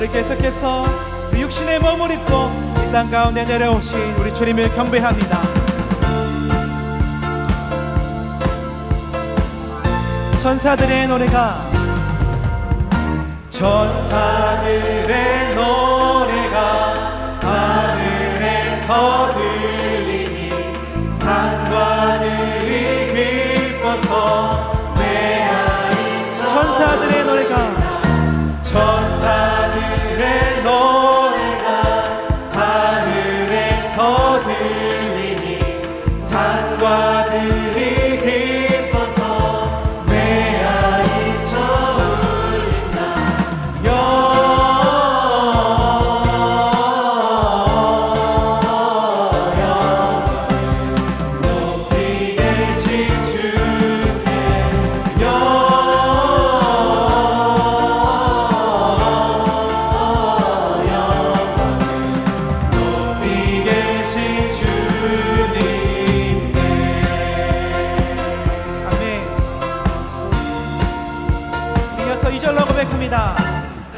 우리 계속해서 우리 육신의 몸을 입고 이 땅 가운데 내려오신 우리 주님을 경배합니다. 천사들의 노래가 천사들의 노래가 하늘에서 들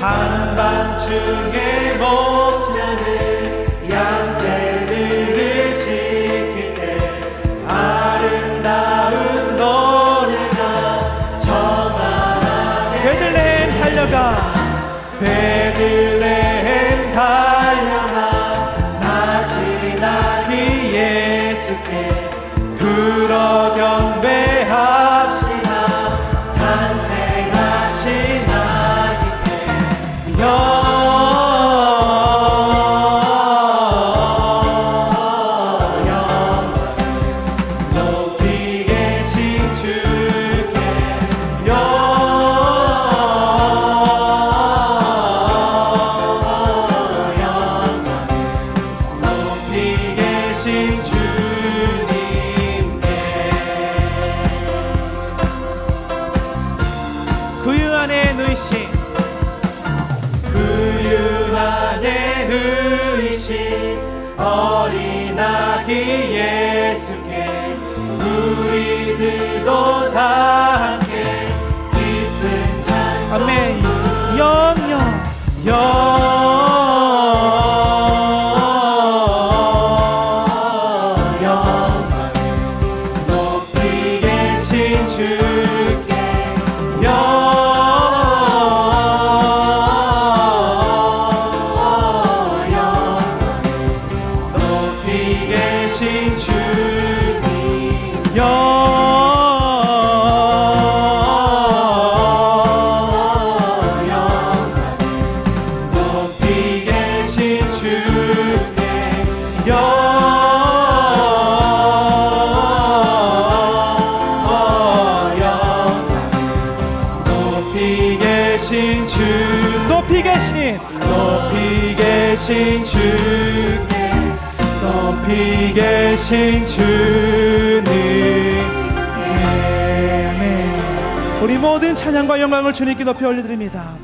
한밤중에 목자는 양떼들을 지킬 때 아름다운 노래가 정하게 베들레헴 달려가. 베들레헴 달려가. 나시나기 예수께 그러 예수께 우리들도 다 함께 기쁜 찬송 아멘. 영영. 영원 계신 주님. 영원 높이 계신 주께 영원 높이 계신 주 높이 계신. 높이 계신 주 께 높이 계신 주님께 아멘. 우리 모든 찬양과 영광을 주님께 높이 올려드립니다